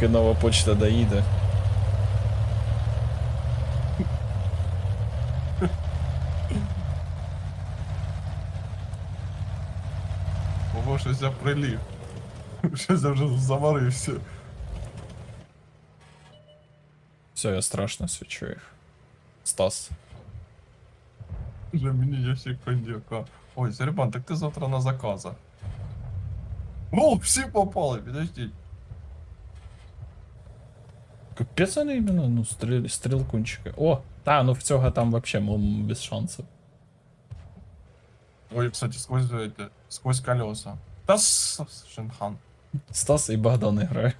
поки нова почта доїде. Ого, щось я прилів. Щось я вже заварився. Все, я страшно свічу їх. Стас. Вже мені ящик коньяка. Ой, Серебан, так ти завтра на заказах. О, всі попали, підождіть. Капець вони іменно, ну, стріл, стрілкунчики. О, та, ну в цього там вообще м, без шансів. Ой, кстати, сквозь сквозь колеса. Та с... Шинхан. Стас і Богдан грає.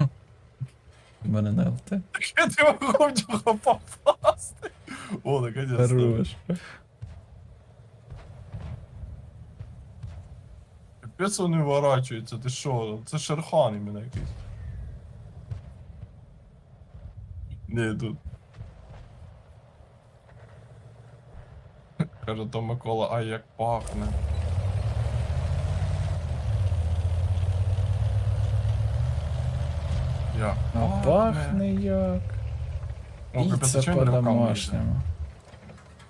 У мене на ЛТ. Я не могу в нього попасти. О, наконец-то. Хорош. Капець вони виворачуються, ти що? Це Шерхан іменно якийсь. Не, тут. Каже то Микола, ай як пахне. Як А пахне як. О, капець, Піца чого він руками їде? по-домашньому.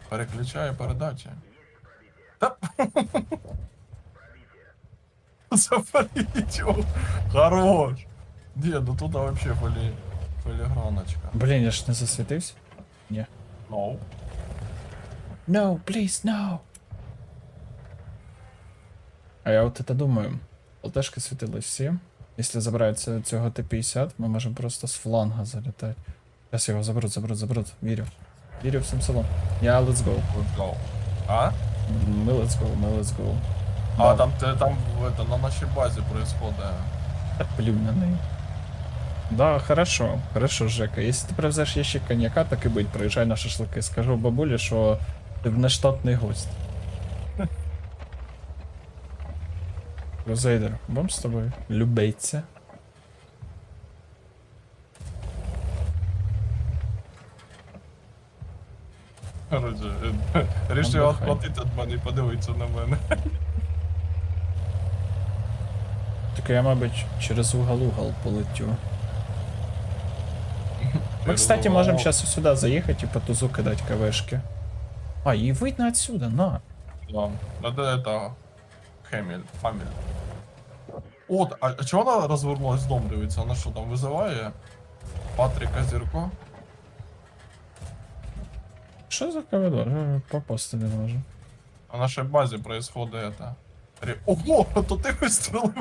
Переключаю передачі. Та. Запалить Хорош. Не, ну туда вообще фили... Филиграночка. Блін, я ж не засвітився. Ні. No. No, please, no. А я от это думаю. ЛТшки світились всі. Якщо забирається цього Т-50, ми можемо просто з фланга залітати. Зараз його заберуть, заберуть, заберуть. Вірю. Вірю всім селом. Я let's go. Let's go. А? Ми let's go, ми let's go. А, Да. там, там это, на нашей базе происходит. Так плюнь на неї. Да, хорошо, хорошо, Жека. Если ты привезеш ящик коньяка, так і быть, приїжджай на шашлики. Скажу бабулі, що ти нештатний гость. Розейдер, будем з тобою любиться. Короче, е, рішив відплатити від мене і подивитися на мене. Так я, мабуть, через угол-угол полетю. Мы, кстати, можем сейчас сюда заехать и по тузу кидать КВшки. А, и выйти отсюда, на. Да, надо это... Хемель, Хамель. От, а, а чого вона розвернулась дом дивиться? Вона що там визиває? Патріка Зірко? Что за коридор? Э, Попасти не можу. На нашій базі происходит это. Ре- Ого, то ти вистрелив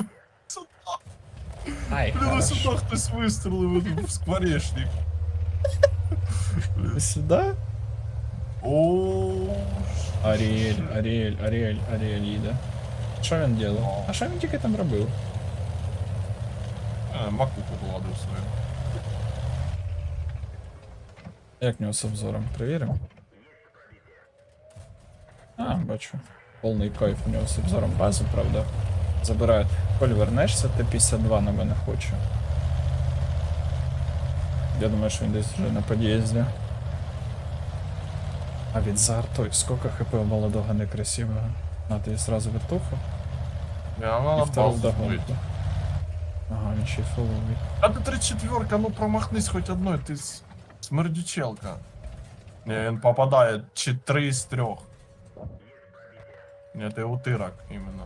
сюди. Ай, Блін, ось сюди хтось вистрелив в скворечник. Сюда? О, Аріель, Аріель, Аріель, Аріель їде. Що він делав? А що він тільки там робив? Е, макуху гладив свою. Як в нього з обзором? Перевіримо. А, бачу. Повний кайф у нього з обзором бази, правда. Забирає. Коль вернешся, ти 52 на мене хочу. Я думаю, що він десь вже на під'їзді. А від за артой, сколько хп у молодого некрасивого. На, ти сразу вертуху на втору базу вдогонку. Ага, він ще й фуловий. А ти 34 ну промахнись хоч одной, ти смердючелка. Не, він попадає чи 3 з 3. Ні, ти утирок іменно.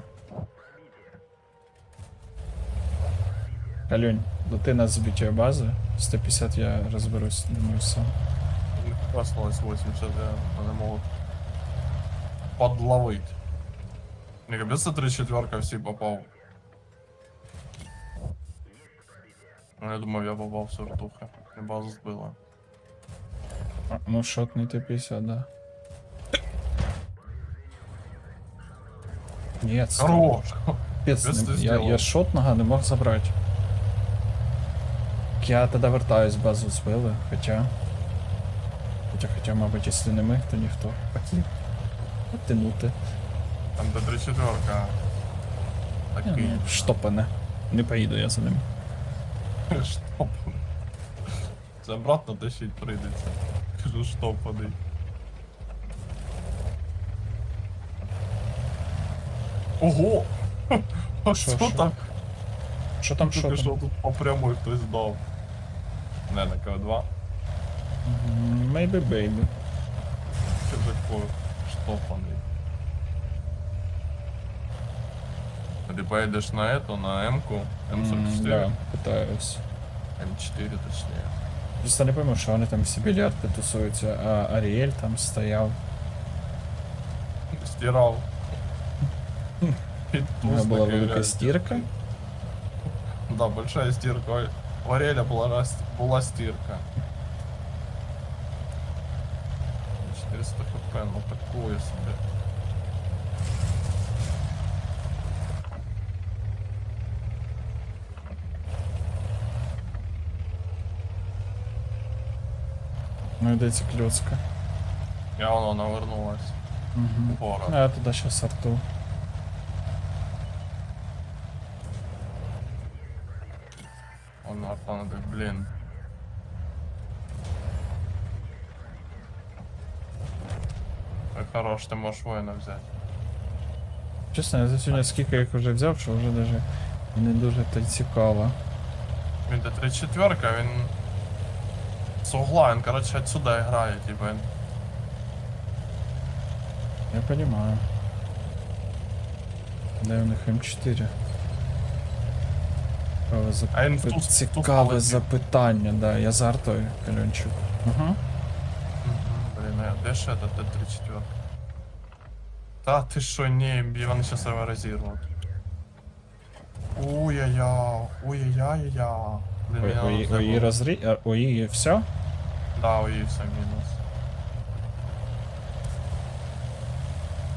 Алюнь, лети на збиття бази. 150 я розберусь, думаю, сам. Осталось 80, я вони можуть подловить. Не капець це 34 всі попав. Ну, Я думав, я попав в сортухи. І базу збила. А, ну, шотний Т-50, да. Нет. Хорош! Пец, Пец ти я, я шотного не мог забрати. Так Я тоді вертаюсь, базу збили, хоча. Хоча, хоча, мабуть, якщо не ми, то ніхто. Хотів. Оттянути. Там до 34 Такий. Ну, Штопане. Не поїду я за ним. Штоп. Це обратно тащить прийдеться. Кажу, штопаний. Ого! А Що, що що? там? Що там, що Тільки що тут по прямой хтось дав. Не, на КВ2. М, Maybe baby. Ти такой штопаний. Ти поїдеш на эту, на М-ку, М, М44, Да, питаюсь. М4 точніше. Просто не пойму, що вони там всі більярди тусуються, а Аріель там стояв. Стирав. Під У нього туз була такий, велика реально. стірка. Да, большая стирка. Ой, У Ареля була, раз- була стирка. 400 хп, ну такое себе. Ну йдеться кльоцка. Я воно навернулась. Угу. Гора. А я туди щас арту. Он так, блин. Ой, хорош, ти можеш воїна взяти. Чесно, я за сьогодні скільки їх вже взяв, що вже даже не дуже то й цікаво. Він де 34 він з угла, він, короче, отсюда грає, типа. Я понимаю. Де у них М4? Цікаве, зап... А він в ту- в ту Цікаве сторону. запитання, да. Я за артою, Кальончик. Угу. Блін, а де ж это Т-34? Та ти що, ні, вони щас його розірвуть. Ой-я-я, ой-я-я-я. Блін, Ой-ой-ой, було. розрі... а, Ой, все? Да, ой, все мінус.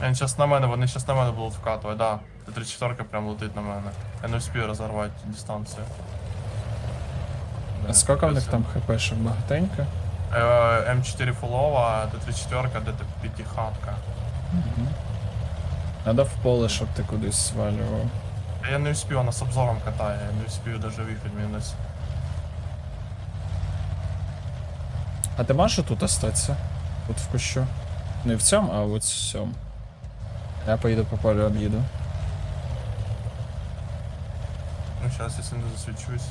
Він щас на мене, вони щас на мене будуть вкатувати, да. Т-34 прям летить на мене. Я не встиг розорвати дистанцію. А скільки в них там хпшок багатенько? Е, М4 фулова, Т-34, де п'ятихатка. Угу. Надо в поле, щоб ти кудись свалював. Я не успів, вона з обзором катає, я не успів даже виїхати мінус. А ти можеш тут остатися? Тут в кущу. Не в цьому, а от в цьому. Я поїду по полю об'їду. зараз, якщо не засвічусь.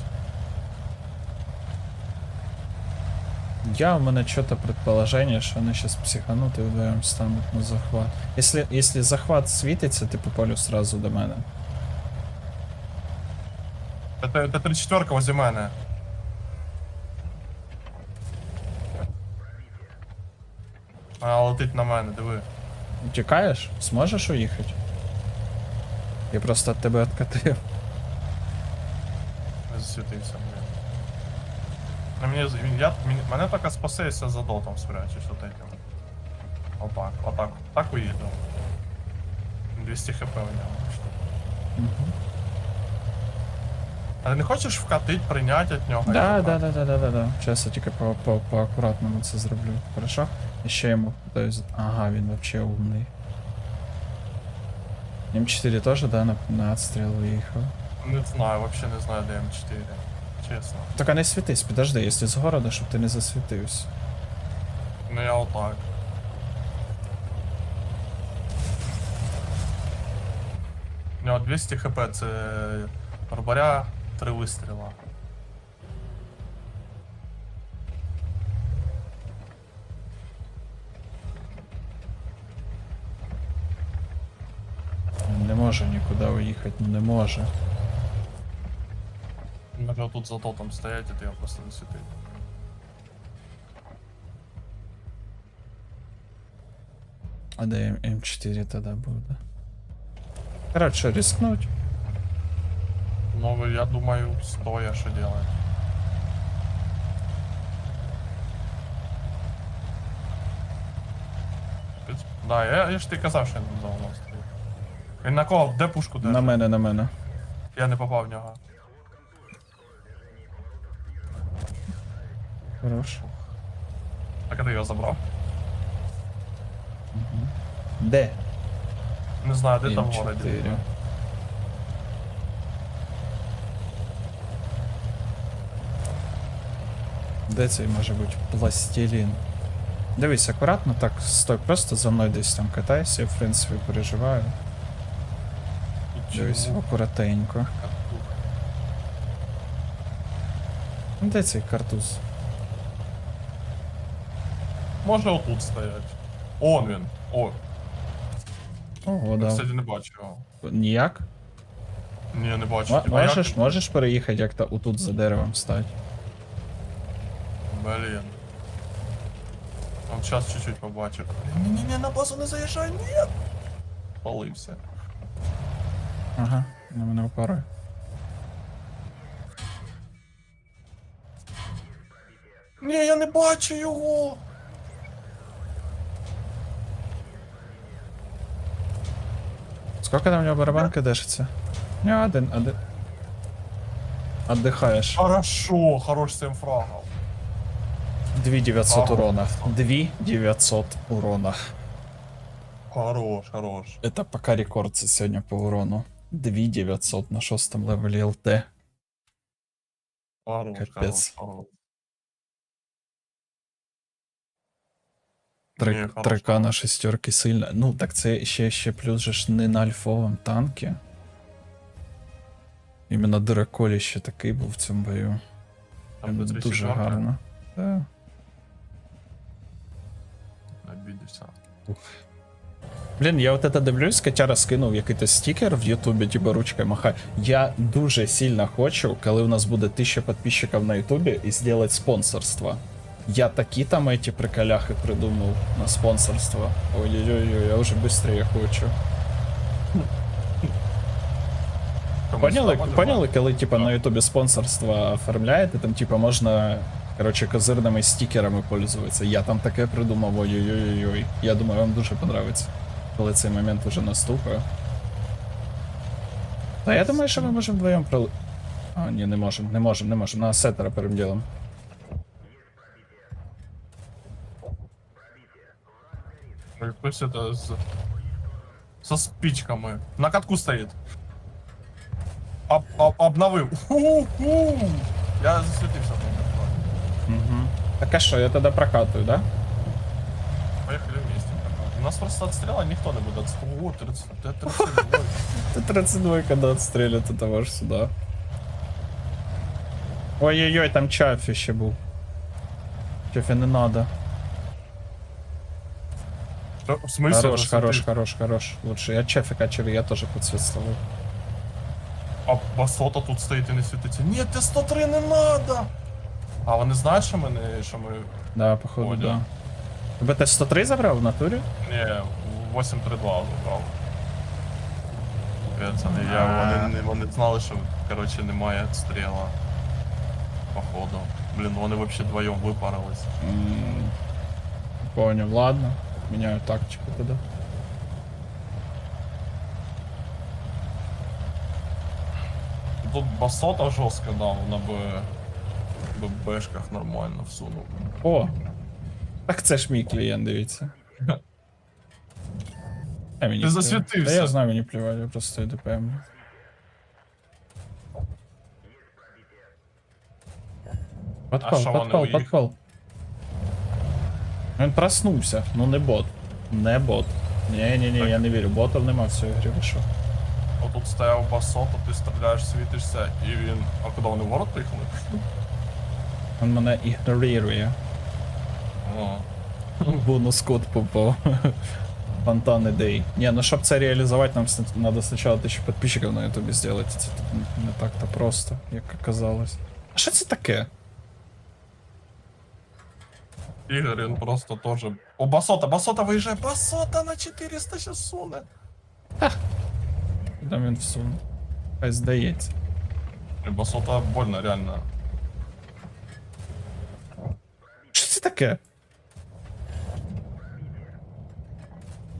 Я у мене что-то предположение, що вони сейчас психанут і вдвоєм стануть на захват. Если, если захват світиться, ти по полю сразу до мене. Т- Т-34 возле мене. А, летить на мене, диви. Тікаєш? Зможеш уїхати? Я просто від тебе відкатив. Не засвітився, блін. На мені, я, мені- мене тільки спасе, якщо за дотом спрячусь от этим. Отак, отак, так уїду. 200 хп у нього. Угу. А ти не хочеш вкатить, прийняти від нього? Да, да, да, да, да, да, да. Сейчас я тільки по, по, по акуратному це зроблю. Хорошо? І ще йому питаюсь. Ага, він вообще умний. М4 теж, да, на, на отстріл виїхав. Не знаю, вообще не знаю, де М4. Чесно. Так а не світись, підожди, якщо з города, щоб ти не засвітився. Ну я отак. У нього 200 хп, це барбаря, три вистріла. Не може нікуди уїхати, не може. Може тут за тотом стоять, і ти його просто висвітив. А де М- М4 тоді буде? Коротше, рискнуть. Ну, я думаю, стоя, що делать. Да, я, я ж ти казав, що за мною стоїть. Він на кого? Де пушку держить? На мене, на мене. Я не попав в нього. Хорош. Так а ти його забрав? Де? Не знаю, де там в городі. М4. Де цей може бути пластилін? Дивись, акуратно так, стой, просто за мною десь там катайся, я в принципі переживаю. Дивись, акуратенько. Де цей картуз? Може отут стоять. Он він. О, Ого, я, да. кстати, не бачу його. Ніяк? Ні, не бачу. М- Типа, як можеш, він? можеш переїхати як-то отут за деревом стати? Блін. Он час чуть-чуть побачив. Ні-ні-ні, на базу не заїжджай, ні. Палився. Ага, на мене впарує. Ні, я не бачу його. Сколько там у нього барабанка держиться? Не, один, один. Отдыхаешь. Хорошо, хорош 7 фрагов. 2900 Ага. урона. 2900 урона. Хорош, хорош. Это пока рекорд сегодня по урону. 2900 на шестом левеле ЛТ. Хорош, Капец. хорош, хорош. Три, Ні, 3К на шестерки сильно. Ну, так це ще, ще плюс же ж не на альфовому танкі. Іменно Драколі ще такий був в цьому бою. Там Дуже 34-ки гарно. Да. Обідався. Блін, я от это дивлюсь, Катяра скинув якийсь стікер в Ютубі, типу ручкою махає. Я дуже сильно хочу, коли у нас буде 1000 підписчиків на Ютубі, і зробити спонсорство. Я такі там эти приколяхи придумав на спонсорство. Ой-ой-ой, я вже швидше хочу. Поняли, поняли, коли типа на Ютубі спонсорство оформляєте, там типа можна, короче, козирними стікерами пользуватися. Я там таке придумав, ой-ой-ой. Я думаю, вам дуже подобається, коли цей момент уже наступає. Та я думаю, що ми можемо вдвоєм про. А, ні, не можемо, не можемо, не можемо. На сетера перед ділом. Хтось это з... Со спичками. На катку стоїть. Об, об, обновив. Ху-ху. Я засвітився там. Угу. Так а що, я тоді прокатую, да? Поехали вместе. У нас просто отстрела никто не будет отстрелять. О, 30, да, 32. Ты 32 когда отстрелят этого ж сюда. Ой-ой-ой, там Чаффи ще був. Чаффи не надо. Что, В смысле? Хорош, хорош, хорош, хорош. Лучше. Я Чаффи качаю, я тоже подсветствовал. А басота тут стоїть і не світиться. Ні, ти 103 не надо. А вони знають, що ми не. що ми. Да, походу, Понял. да. Тебе теж 103 забрав в натурі? Ні, 832 забрав. Це не я. Вони, не- вони знали, що коротше немає стріла. Походу. Блін, вони вообще вдвоєм випарились. М, Понял, ладно. Меняю тактику тогда. Тут басота жорстко дав на Б. ББшках нормально всунув. О! Так це ж мій клієнт, дивіться. А, мені Ти засвітився. Та я знаю, мені плювати, я просто йду певно. Подпал, що вони подпал, подпал. Він проснувся, ну не бот. Не бот. Ні-ні-ні, я не вірю, ботів нема в цій грі, ви що? Отут стояв басота, ти стріляєш, світишся, і він. А куди вони в город поїхали? Він мене ігнорує. О. Бонус код попав. Фонтан ідей. Не, ну щоб це реалізувати, нам надо спочатку тисячу підписчиків на ютубі зробити. Це тут не так-то просто, як оказалось. А що це таке? Ігор, він просто теж. О, басота, басота виїжджає, басота на 400 щас суне. Там він всунув. Хай здається. І басота больно, реально. Що це таке?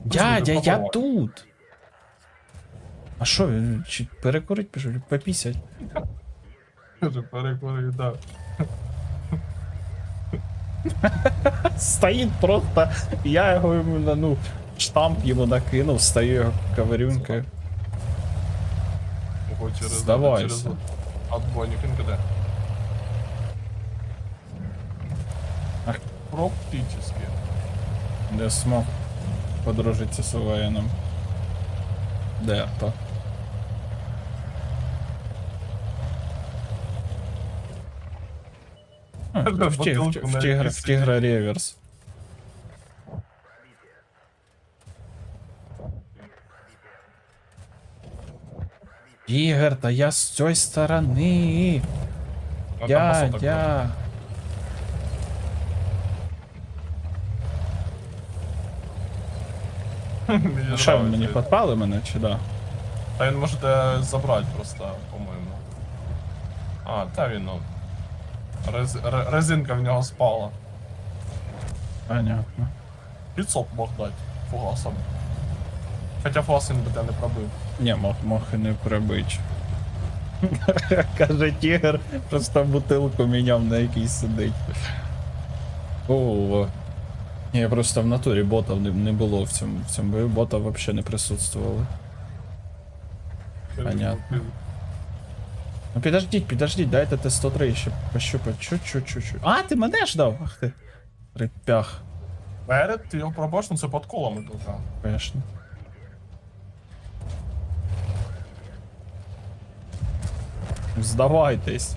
Господи, Дядя, я попробуй. тут. А що, він чи перекурить пішов? Попісять. Каже, перекурив, да. Стоїть просто, я його йому, ну, штамп йому накинув, стою його ковирюнькою. Ого, через, Здавайся. через отбойник куди? Практически. Не смог подружитися з воєном. Де то? В Бутылку в на в Тигра реверс. Тигр, да я с той стороны. Ну, там Я, басоток був. я. Мені Ну що, ви мене, чи да? Та він можете забрати просто, по-моєму. А, та він, ну, Рез... ре- Резинка в нього спала. Понятно. Підсоп мог дати фугасом. Хоча фугас він би тебе не пробив. Ні, мог, мог і не прибить. Каже Тігр, просто бутилку міняв на якийсь сидить. О, Ні, просто в натурі ботів не, не було в цьому, в цьому бою, бота взагалі не присутствували. Понятно. Ну підождіть, підождіть, дайте Т-103 ще пощупать. Чуть-чуть, чуть-чуть. А, ти мене ждав? Ах ти. Репях, Перед його пробачно, ну, це під колами а. конечно. Здавайтесь.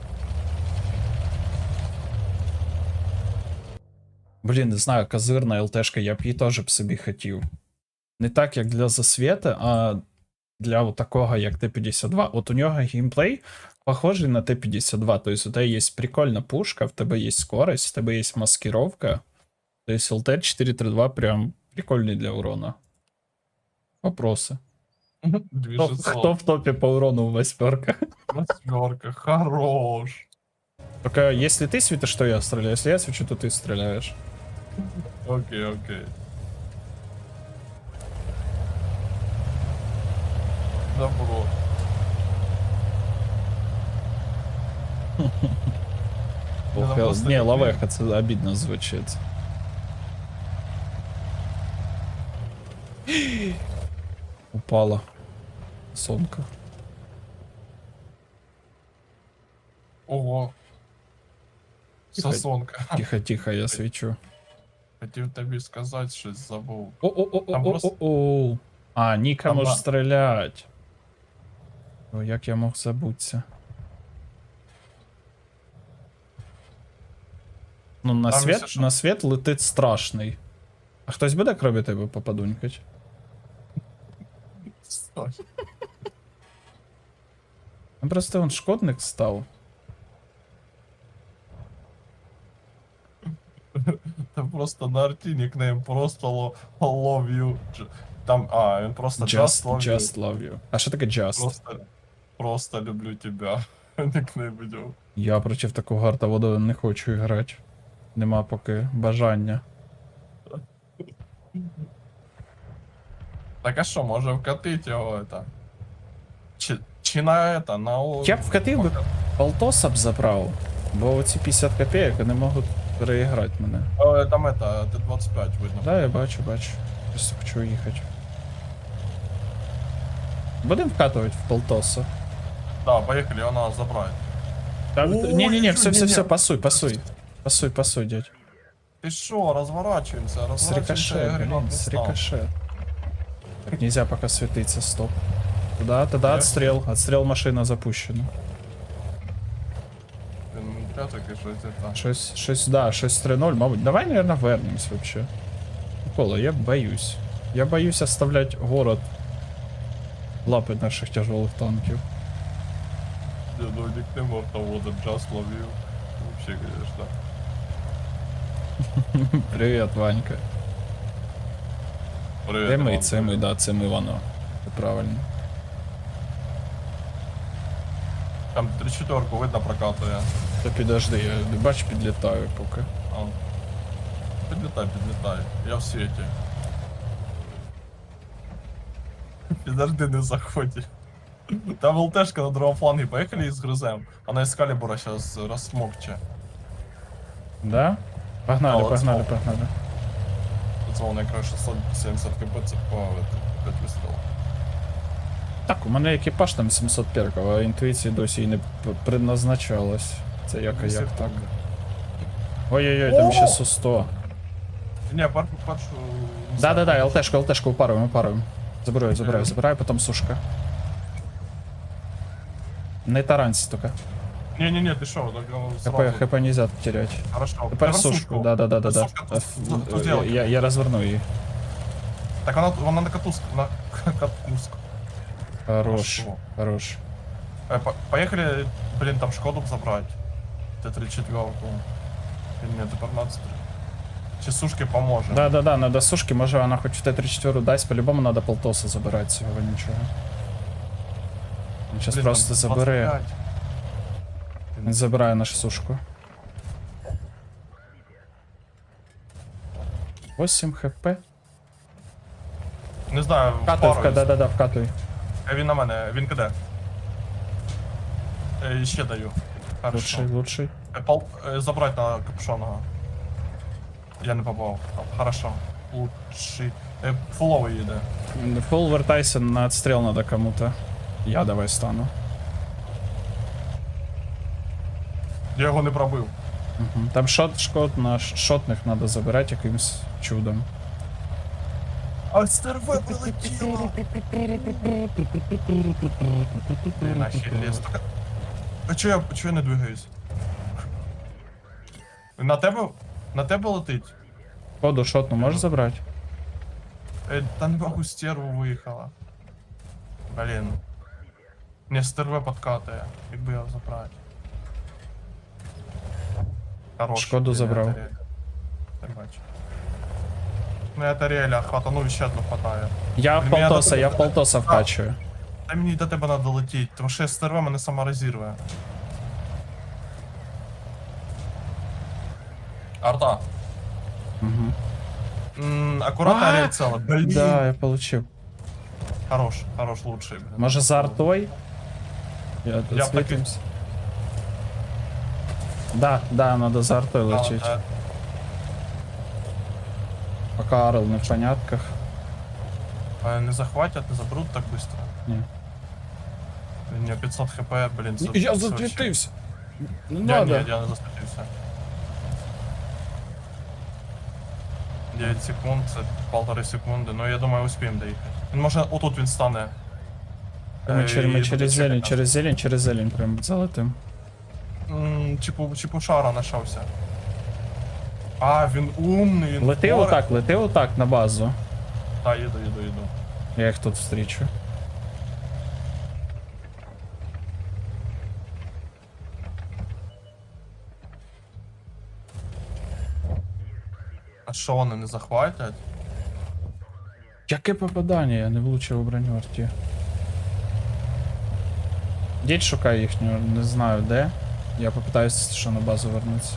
Блін, не знаю, козирна ЛТшка, я б її теж б собі хотів. Не так, як для засвіти, а для такого, як Т-52. От у нього геймплей похожий на Т-52. Тобто у тебе є прикольна пушка, в тебе є скорость, в тебе є маскировка. Тобто ЛТ-432 прям прикольний для урона. Вопросы. Кто, Двіжиться. кто в топе по урону в восьмерках? Восьмерка, хорош. Только если ты светишь, то я стреляю. Если я свечу, то ты стреляешь. Окей, окей. Добро. Ох, там я- просто не, не лавеха, це обідно звучить. Упала. Сонка. Ого. Тихо. Сосонка. Тихо, тихо, я свечу. Хотів тобі сказати, щось забув. О, о, о, о, Там о, просто- о, о. А, Ніка Там може ба- стріляти. О, як я мог забутися. Ну, на Там світ, якщо на світ летить страшний. А хтось буде кроме тебе попадунькать? Ну, Просто він шкодник став. Там просто на арті нікнейм просто lo- love you. Дж- Там, а, він просто just, Just, love you. just love you. А що таке just? Просто, просто люблю тебя. Нікнейм у. Я проти такого гартовода не хочу грати. Нема поки бажання. Так а що, може вкатить його это? Чи, чи на это, на о... Я б вкатив би полтоса б забрав, бо оці 50 копійок вони можуть переіграти мене. О, Там это, Т-25 видно. Да, я бачу, бачу. Просто хочу їхати. Будемо вкатувати в полтоса. Да, поехали, його надо забрати. Та, Ой, ні, ні, ні, все, все, не-не. все, пасуй, пасуй. Пасуй, пасуй, дядь. Ти що, розворачуємося, С розворачуємося. рикошет, Ігор, блин, не с став. рикошет. Так нельзя пока светиться, стоп. Туда, тогда Да? отстрел. Отстрел машина запущена. Він п'яток і щось это. Щось, щось, да, щось 3-0, мабуть. Давай, наверное, вернемось вообще. Кола, я боюсь. Я боюсь оставлять город в лапы наших тяжелых танків. Я ну нікнейм автовода, just love you. Вообще, конечно. Привіт, Ванька. Привіт, Це ми, Іван. це ми, да, це ми, воно. Це правильно. Там 3-4 видно прокатує. Та підожди, я бач, підлітаю поки. А. Підлітай, підлітай. Я в світі. Підожди, не заходь. Там ЛТшка на другому флангі, поїхали і згризем. А на ескалібура зараз розсмокче. Да? Погнали, Да, погнали, погнали. Воно якраз 670 кп, це по 5 вистрілів. Так, у мене екіпаж там 700 перків, а інтуїції досі і не п- предназначалось. Це як, як так. Ой-ой-ой, там ще су 100. Ні, пер, першу... Да-да-да, ЛТшку, ЛТшку упаруємо, упаруємо. Забираю, забираю, забираю, потім сушка. Не таранься тільки. Не-не-не, ты шо, так ну, ХП, сразу. ХП нельзя терять. Хорошо. Тепер Тепер сушку, да-да-да-да-да. Сушка, А, тут- ф- тут- тут я, сделай. я, я розверну її. Так вона, вона на катуску, на катуску. Хорош, Хорошо. хорош. Э, по- Поехали, блин, там Шкоду забрать. Т-34. Или нет, Т-15. Чи сушки поможем. Да, да, да, надо сушки, може вона хоч в Т-34 дасть, по-любому надо полтоса забирати цього нічого. Він зараз Блин, просто там забере. 25. Він забирає нашу сушку. 8 хп. Не знаю, Вкатуй, вка, впораюсь. да, да, да, вкатуй. Е, Він на мене, він киде. Е, ще даю. Хорошо. Лучший, лучший. Е, Пол, е, забрать на капюшонного. Я не попав. Хорошо. Лучший. Е, Фуловий їде. Фул вертайся на отстрел надо кому-то. Я давай стану. Я його не пробив. Мгм. Там шот, шкод на шотних надо забирати якимсь чудом. А стерве прилетіло! А чого я, чого я не двигаюсь? На тебе, на тебе летить? Ходу шотну можеш забрати? Е, та не могу стерву виїхала. Блін. Не стерве подкатує, якби його забрати. Хорош. Шкоду блін, забрав. я Таріеля. Я бачу. Ну я Таріеля хватанув ще одну хватає. Я в Блін, я полтоса, до я в тебе- полтоса вкачую. Та мені до тебе треба летіти, тому що стерве мене сама розірве. Арта. Угу. М, аккуратно А! а! ціла. Блін. Да, я получив. Хорош, хорош, лучший, блін. Може за артой? Я тут Я б таки- світимся. Да, да, надо за артой Да, лететь. да. Пока Арл не в понятках. Е, Не захватять, не заберуть так быстро. Ні. У меня 500 хп, блин. це- Я це засвітився. Не вообще- Я, надо. ні, я не засвітився. 9 секунд, це полтори секунди, ну я думаю, успіємо доїхати. Він може отут він стане. Ми, Е, чер- ми і через буде зелень, чекати. через зелень, через зелень прям залетим. М, Чіпу, чіпушара знайшовся. А, він умний, він Лети впора- отак, лети отак на базу. Так, їду, їду, їду. Я їх тут встрічу. А що вони не захватять? Яке попадання, я не влучив у броню арті. Дідь шукає їхню, не знаю де. Я попитаюся, що на базу вернутися.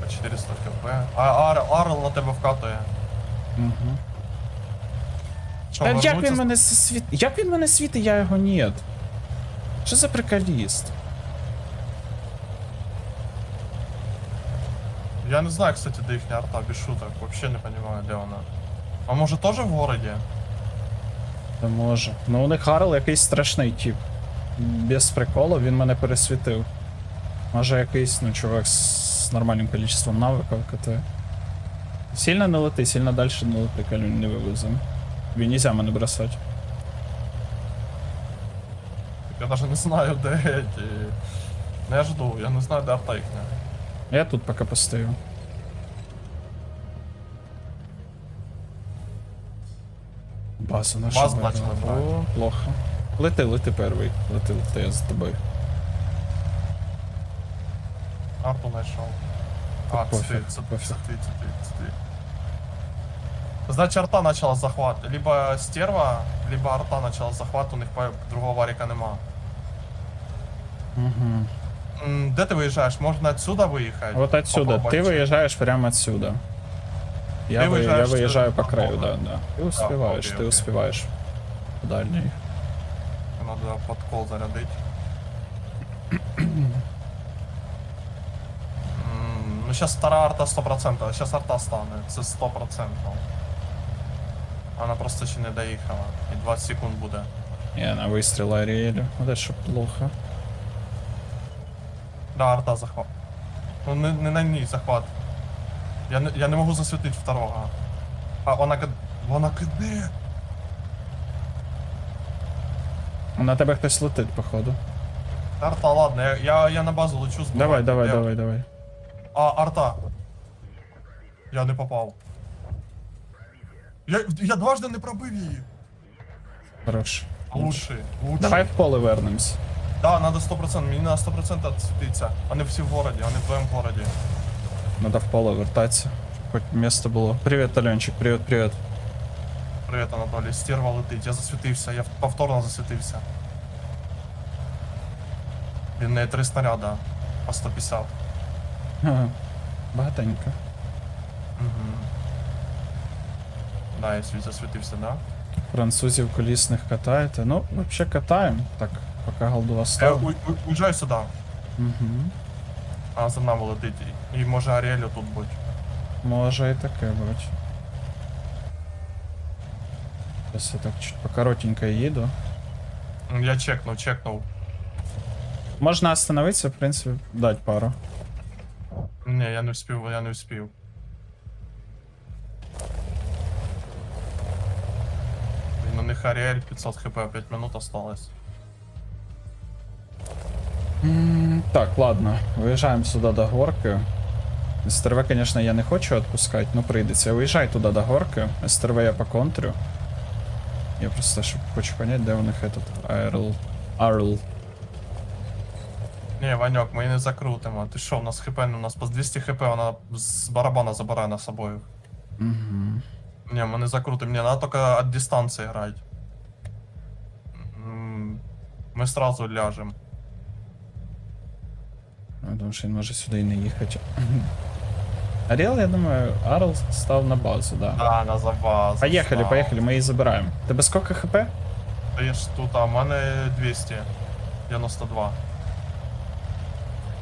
По 400 хп. А Арл, Арл на тебе вкатує. Угу. Що, Та як він мене світ. Як він мене світить, я його нет. Що за приколіст? Я не знаю, кстати, де їхня арта, без шуток. Вообще не понимаю, де вона. А може теж в городі? Не може. Ну у них Харл якийсь страшний тип. Без приколу він мене пересвітив. Може якийсь, ну, чувак з нормальним количеством навиків КТ. Сильно не лети, сильно далі не лети, коли не вивезем. Він нельзя мене бросати. Я навіть не знаю, де ті. Ну я жду, я не знаю, де арта їхня. Я тут поки постою. База наша. Базу виграла. О, плохо. Лети, лети перший. Лети, лети, я за тобою. Арту знайшов. Та А, це пофіг, ти, це ти, пофіг. це ти, це ти, це ти. Значить, арта почала захват. Либо стерва, либо арта почала захват, у них по- другого варіка нема. Угу. М, Де ти виїжджаєш? Можна отсюда виїхати? Вот отсюда. Попробуй. Ты выезжаешь прямо отсюда. Я, Ты вы, я выезжаешь выезжаю сюда, по краю, да, попробуй. да. Ты успеваешь, окей, ты окей. успеваешь. Дальний. Надо подкол зарядить. М, Ну сейчас стара арта 100%, сейчас арта стане, це 100%. Вона просто ще не доїхала. І 20 секунд буде. Я на выстрел Ариэлю. Вот это что плохо. Да, арта захват. Ну не, не на ній захват. Я не, я не можу засвітити второго. А вона кид... Вона киде. На тебе хтось летить, походу. Арта, ладно, я, я, я на базу лечу збивати. Давай, давай, Де- давай, давай. А, арта. Я не попав. Я, я дважди не пробив її. Хорош. Лучший, лучший. Давай в поле вернемось. Да, надо 100%, мені на 100% отсвітиться. Вони всі в городі, вони в твоєму городі. Надо в поле вертатися. щоб Хоч місто було. Привіт, Альончик, привіт, привіт. Привіт, Анатолій, стерва летить, я засвітився, я повторно засвітився. Він не три снаряда, по 150. Ага. Багатенько. Угу. Да, я світ засвітився, да? Французів колісних катаєте. Ну, взагалі катаємо. Так, поки голдова Е, став. уй- уїжджай сюди. Угу. А за нами летить. І може Аріелю тут будь. Може і таке бути. Зараз я так чуть покоротенько їду. М, Я чекнув, чекнув. Можна остановитися, в принципі, дати пару. Ні, я не вспів, я не вспів. Блін, У них Аріель 500 хп, 5 минут осталось. М, Так, ладно, виїжджаємо сюди до горки. СТРВ, конечно, я не хочу відпускати, ну прийдеться. Виїжджай туди до горки. СТРВ я по контрю. Я просто хочу понять, де у них этот Арл. Арл. Ні, Ваньок, ми її не закрутимо. Ти що, у нас хп, у нас по 200 хп, вона з барабана забирає нас обоїх. Угу. Ні, ми не закрутимо, ні, треба тільки від дистанції грати. М, Ми сразу ляжемо. Я думаю, що він може сюди і не їхати. Аріал, я думаю, Арл став на базу, да. Да, на забаз. Поїхали, поїхали, ми її забираємо. Тебе скільки хп? Ти ж тут, а в мене 200. 92.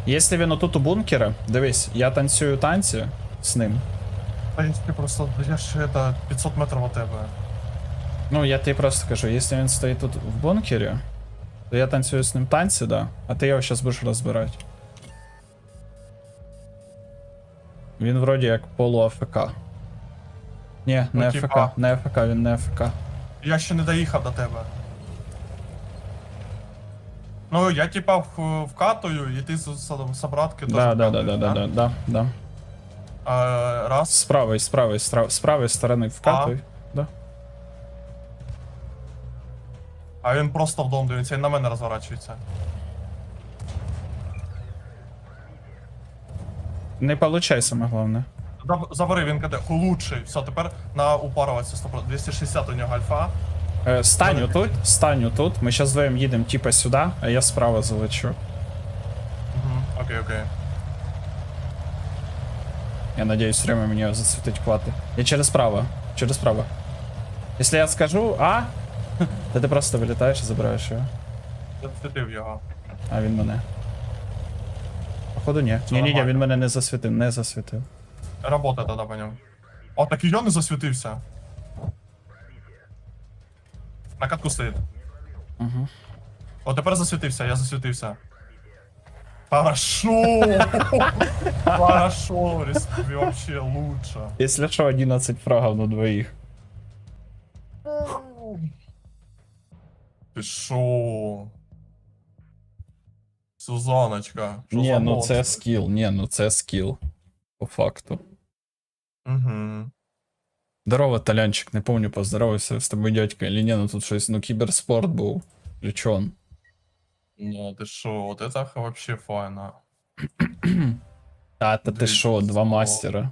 Якщо він отут у бункері, дивись, я танцюю танці з ним. Та я тобі просто, я ж это 500 метрів від тебе. Ну, я тобі просто кажу, якщо він стоїть тут в бункері, то я танцюю з ним танці, да, а ти його зараз будеш розбирати. Він вроді як полу АФК. Ні, не Ну, АФК, типа- не АФК, він не АФК. Я ще не доїхав до тебе. Ну, я типа в- вкатую, і ти з, з, з обратки теж Да, да, да, вкатуєш, да, да, да, да, да. А, раз. З правої, з правої, з трав- з правої сторони вкатуй. Да. А він просто в дом дивиться і на мене розворачується. Не получай саме головне. Заб- Забери, він каде. Лучший. Все, тепер на упаруватися 100%. 260 у нього альфа. Е, стань Вони- тут, стань тут. Ми зараз вдвоєм їдемо типа сюди, а я справа залечу. Угу. Окей, окей. Я надеюсь, время мне засветить хватит. Я через право. Через право. Если я скажу А, то ти просто вилітаєш і забираєш його. Я його. А він мене. Походу, ні. Це Ні, ні, ні, нормально. він мене не засвітив, не засвітив. Работає тоді по ньому. О, так і я не засвітився. На катку стоїть. Угу. О, тепер засвітився, я засвітився. Хорошо! Хорошо, респи вообще лучше. Якщо що, 11 фрагів на двоїх. Ти шо? Сузаночка. Що Ні, за ну це монстр? скіл, ні, ну це скіл. По факту. Угу. Здорово, Толянчик, не помню, поздоровався з тобою дядька или ні, ну тут щось, ну кіберспорт був. Включен. Ну, ти шо, от это вообще файно. Та, та ти Дивіться, що, два слово. мастера.